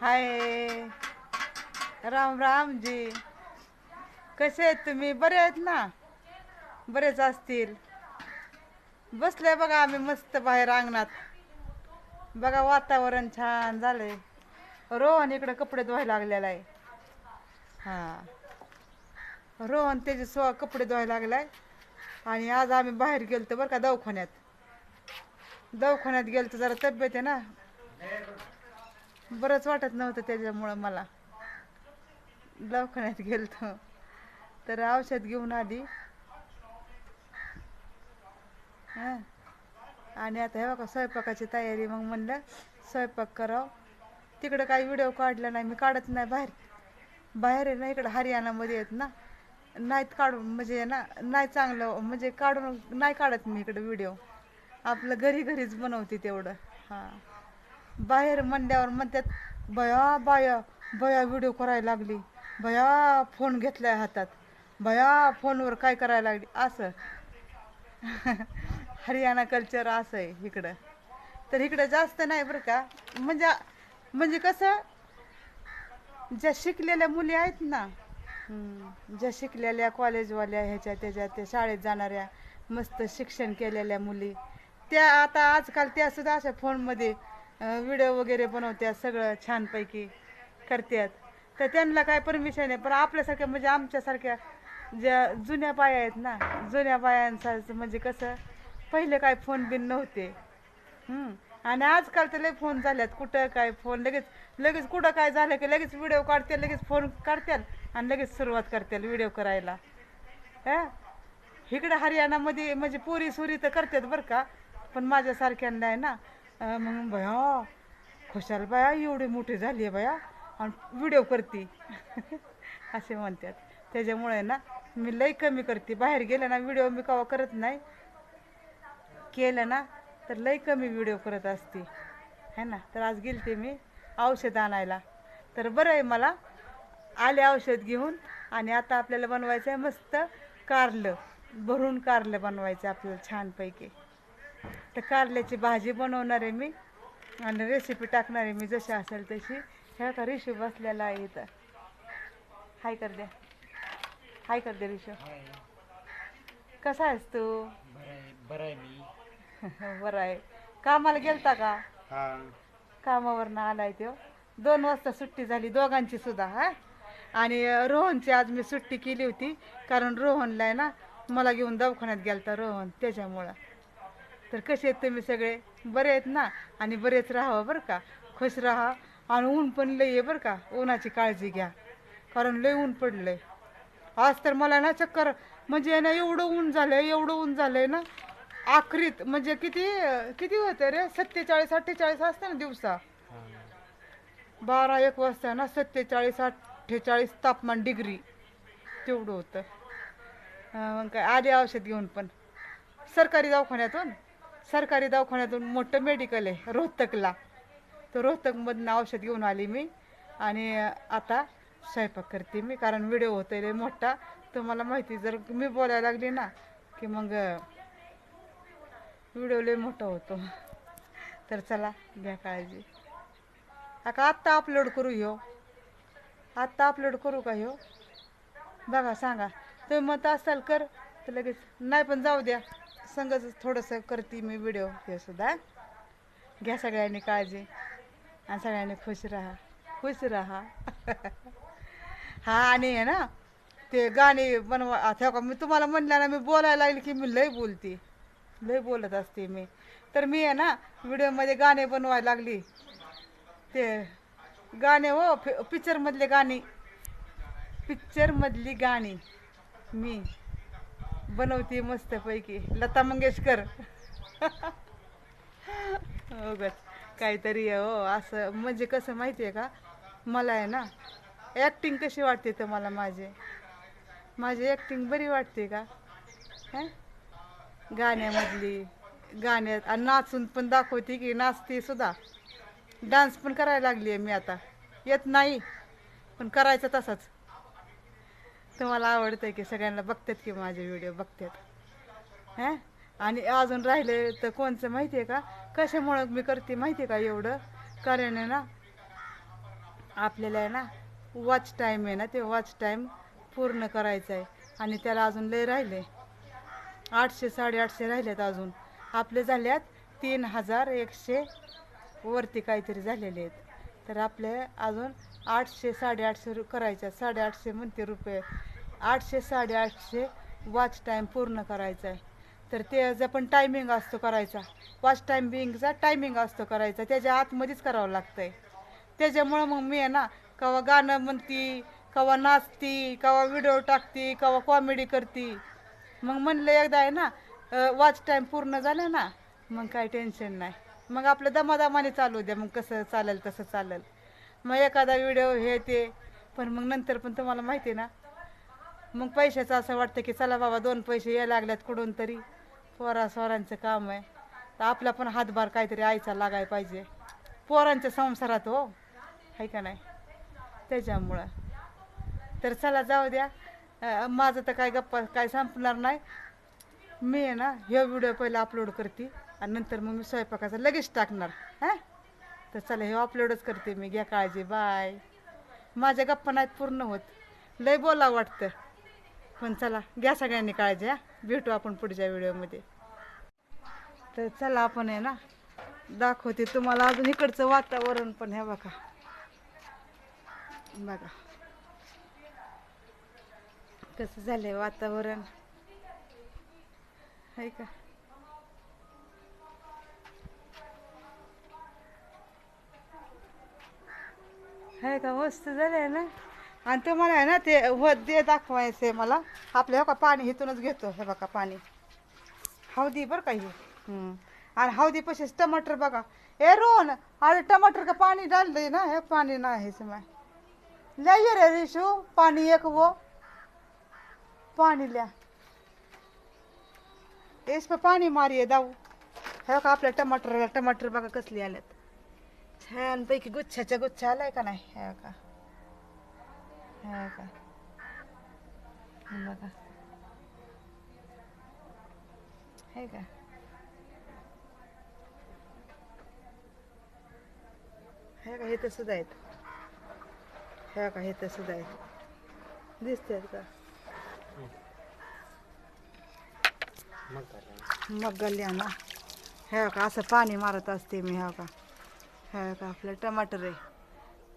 हाय. राम राम जी. कसे आहेत तुम्ही? बरे आहेत ना? बरेच असतील. बसले बघा आम्ही मस्त बाहेर अंगणात. बघा वातावरण छान झालंय. रोहन इकडे कपडे धुवायला लागलेला आहे. हा. रोहन त्याचे स्व कपडे धुवायला लागलाय. आणि आज आम्ही बाहेर गेलतो बरं का दवाखान्यात. दवाखान्यात गेलतो जरा तब्येत आहे ना? बरंच वाटत नव्हतं त्याच्यामुळं मला. दवाखान्यात गेलतो. तर औषध घेऊन आधी हां. आणि आता हे बघा स्वयंपाकाची तयारी. मग म्हणलं स्वयंपाक करावं. तिकडं काही व्हिडिओ काढला नाही मी काढत नाही बाहेर. बाहेर आहे ना इकडं हरियाणामध्ये आहेत ना. नाहीत काढून म्हणजे ना नाही चांगलं म्हणजे काढून नाही काढत मी इकडं व्हिडिओ. आपलं घरी घरीच बनवते तेवढं. हां. बाहेर म्हणल्यावर म्हणतात बया बाया बया व्हिडिओ करायला लागली. बया फोन घेतलाय हातात. बया फोनवर काय करायला लागली? असं. हरियाणा कल्चर असं आहे इकडं. तर इकडं जास्त नाही बरं का. म्हणजे म्हणजे कसं ज्या शिकलेल्या मुली आहेत ना ज्या शिकलेल्या कॉलेजवाल्या ह्याच्या त्याच्या त्या शाळेत जाणाऱ्या मस्त शिक्षण केलेल्या मुली त्या आता आजकाल त्या सुद्धा अशा फोनमध्ये व्हिडिओ वगैरे बनवत्यात सगळं छानपैकी करतात तर त्यांना काय परमिशन आहे? पण आपल्यासारख्या म्हणजे आमच्यासारख्या ज्या जुन्या बाया आहेत ना जुन्या बायांचं म्हणजे कसं पहिले काय फोन बिन नव्हते. आणि आजकाल तर लय फोन झाल्यात. कुठं काय फोन लगेच लगेच कुठं काय झालं की लगेच व्हिडिओ काढते लगेच फोन काढतील आणि लगेच सुरुवात करतील व्हिडिओ करायला. हा? इकडे हरियाणामध्ये म्हणजे पुरी सुरी तर करतात बरं का? पण माझ्यासारख्यांना आहे ना मग बया खुशाल बाया एवढी मोठी झाली आहे बाया आणि व्हिडिओ करते. असे म्हणतात. त्याच्यामुळे ना मी लई कमी करते. बाहेर गेलं ना व्हिडिओ मी कवा करत नाही. केलं ना तर लई कमी व्हिडिओ करत असते. है ना? तर आज गेलते मी औषध आणायला. तर बरं आहे मला आले औषध घेऊन आणि आता आपल्याला बनवायचं आहे मस्त कारलं. भरून कारलं बनवायचं आहे आपल्याला छानपैकी. तर कारल्याची भाजी बनवणार आहे मी आणि रेसिपी टाकणार आहे मी जशी असेल तशी. ह्या का रिशू बसलेला आहे इथं. हाय कर द्या. हाय कर द्या रिशू. कसा आहेस तू? बरं आहे मी. बरं आहे. कामाला गेलता का? हा. कामावरनं आलाय तो दोन वाजता सुट्टी झाली दोघांची सुद्धा हा? आणि रोहनची आज मी सुट्टी केली होती कारण रोहनला आहे ना मला घेऊन दवाखान्यात गेलता रोहन त्याच्यामुळं. तर कसे आहेत तुम्ही सगळे? बरे आहेत ना? आणि बरेच राहावं बरं का? खुश राहा. आणि ऊन पण लई आहे बरं का? उन्हाची काळजी घ्या. कारण लई ऊन पडलंय. आज तर मला ना चक्कर म्हणजे ना एवढं ऊन झालंय एवढं ऊन झालंय ना. आखरीत म्हणजे किती किती होतं रे? सत्तेचाळीस अठ्ठेचाळीस असतं ना दिवसा? बारा एक वाजता ना सत्तेचाळीस अठ्ठेचाळीस तापमान डिग्री. तेवढं होतं. मग काय? आधी औषध घेऊन पण. सरकारी दवाखान्यातून हो सरकारी दवाखान्यातून मोठं मेडिकल आहे रोहतकला. तर रोहतकमधनं औषध घेऊन आली मी आणि आता स्वयंपाक करते मी कारण व्हिडिओ होतो लय मोठा. तुम्हाला माहिती जर मी बोलायला लागली ना की मग व्हिडिओ लय मोठा होतो. तर चला घ्या काळजी. आता आत्ता अपलोड करू ह्यो आत्ता अपलोड करू का ह्यो बघा सांगा. तुम्ही मत असाल कर. तर लगेच. नाही पण जाऊ द्या. संगच थोडंसं करते मी व्हिडिओ हे सुद्धा. घ्या सगळ्यांनी काळजी आणि सगळ्यांनी खुश राहा. खुश राहा. हा आणि आहे ना ते गाणे बनवा आता का मी तुम्हाला म्हणलं ना मी बोलायला लागली की मी लय बोलते. लय बोलत असते मी. तर मी आहे ना व्हिडिओमध्ये गाणे बनवायला लागली. ते गाणे हो पिक्चरमधले गाणी. पिक्चरमधली गाणी. मी. बनवते मस्तपैकी. लता मंगेशकर. उगाच काहीतरी हो असं म्हणजे कसं माहिती आहे का? मला आहे ना ॲक्टिंग कशी वाटते तर मला माझे. माझी ॲक्टिंग बरी वाटते का? हं? गाण्यामधली गाण्यात आणि नाचून पण दाखवते की नाचते सुद्धा. डान्स पण करायला लागली आहे मी आता. येत नाही पण करायचं तसंच. तुम्हाला आवडतंय की सगळ्यांना बघतात की माझे व्हिडिओ बघतात? हां? आणि अजून राहिले तर कोणचं माहिती आहे का? कशामुळं मी करते माहिती आहे का एवढं? कारण आहे ना आपल्याला आहे ना वॉच टाईम आहे ना ते वॉच टाईम पूर्ण करायचं आहे. आणि त्याला अजून लय राहिले. आठशे साडेआठशे राहिलेत अजून. आपले झाल्यात तीन हजार एकशे वरती काहीतरी झालेले आहेत. तर आपले अजून आठशे साडेआठशे रु करायच्या साडेआठशे म्हणते रुपये. आठशे साडेआठशे वॉच टाईम पूर्ण करायचा आहे तर त्याचा पण टायमिंग असतो करायचा. वॉच टायमिंगचा टायमिंग असतो करायचा. त्याच्या आतमध्येच करावं लागतं आहे त्याच्यामुळं मग मी आहे ना कवा गाणं म्हणती कवा नाचती कवा व्हिडिओ टाकती कवा कॉमेडी करती. मग म्हणलं एकदा आहे ना वॉच टाईम पूर्ण झाला ना मग काय टेन्शन नाही. मग आपलं दमादमाने चालू द्या. मग कसं चालेल तसं चालेल. मग एखादा व्हिडिओ हे ते. पण मग नंतर पण तुम्हाला माहिती आहे ना मग पैशाचं असं वाटतं की चला बाबा दोन पैसे यायला लागल्यात कुठून तरी. पोरा स्वरांचं काम आहे. तर आपला पण हातभार काहीतरी आईचा लागाय पाहिजे. पोरांच्या संसारात हो. आहे का नाही? त्याच्यामुळं. तर चला जाऊ द्या. माझं तर काय गप्पा काय संपणार नाही. मी आहे ना हे व्हिडिओ पहिला अपलोड करते. आणि नंतर मग मी स्वयंपाकाचा लगेच टाकणार हां? तर चला हे अपलोडच करते मी घ्या काळजी बाय माझ्या गप्पा नाहीत पूर्ण होत. लय बोला वाटतं. पण चला घ्या सगळ्यांनी काळजी हा? भेटू आपण पुढच्या व्हिडिओमध्ये. तर चला आपण आहे ना दाखवते तुम्हाला अजून इकडचं वातावरण पण हे बघा. बघा. कसं झालंय वातावरण? आहे का? आहे का मस्त झालंय ना. आणि तुम्हाला आहे ना ते व ते दाखवायचं आहे मला. आपल्या हो का पाणी इथूनच घेतो हे बघा पाणी. हळदी बरं का हे. आणि हळदी पशीच टमाटर बघा. ए रोहन अरे टमाटर का पानी डाल दे ना? हे पानी ना है इसमें लाइए रे रिशु पानी एक वो. पानी लिया. इसमें पाणी मारिये दाऊ. हे का आपल्या टमाटर टमाटर बघा कसली आल्यात. छान पैकी गुच्छाच्या गुच्छा आलाय का नाही? हे का हे का हे बघा. हे का हे का हे तर सुद्धा आहेत. हे का हे तर सुद्धा आहेत. दिसतात का? मग गल्ल्याना हे का असं पाणी मारत असते मी हे का हे का आपलं टमाटर आहे.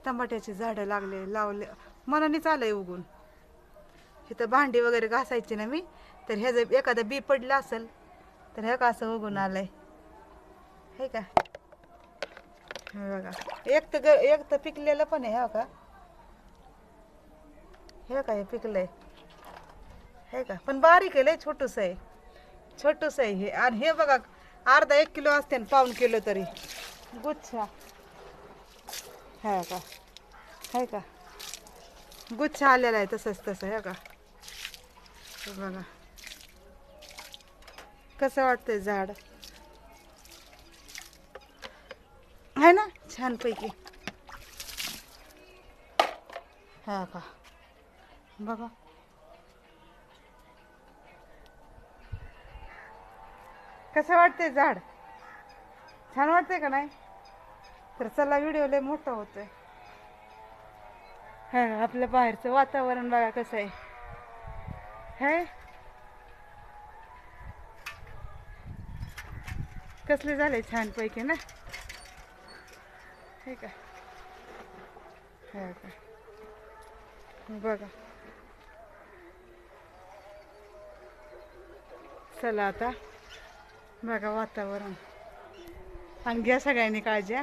टमाट्याची झाडं लागले लावले. मनानेच आलंय उगून. इथं भांडी वगैरे घासायची ना मी तर ह्याचं जर एखादं बी पडलं असेल तर हे का असं उगून आलंय? हे का? हे बघा. एक तर ग एक तर पिकलेलं पण आहे हो का? हे का हे पिकलंय? हे का? पण बारीक आहे लय छोटूस आहे. छोटूस आहे हे. आणि हे बघा अर्धा एक किलो असते ना पाऊन किलो तरी. गुच्छा। हे का? आहे का? गुच्छा आलेला आहे तसंच तसं हे का? बघा. कसं वाटतंय झाड? आहे ना? छानपैकी. हा का? बघा. कसं वाटतंय झाड? छान वाटतंय का नाही? तर चला व्हिडिओ लय मोठा होतोय. हा आपलं बाहेरचं वातावरण बघा कसं आहे. है? कसले झाले छानपैकी ना? हे का? हे का? बघा. चला आता. बघा वातावरण. आणि घ्या सगळ्यांनी काळजी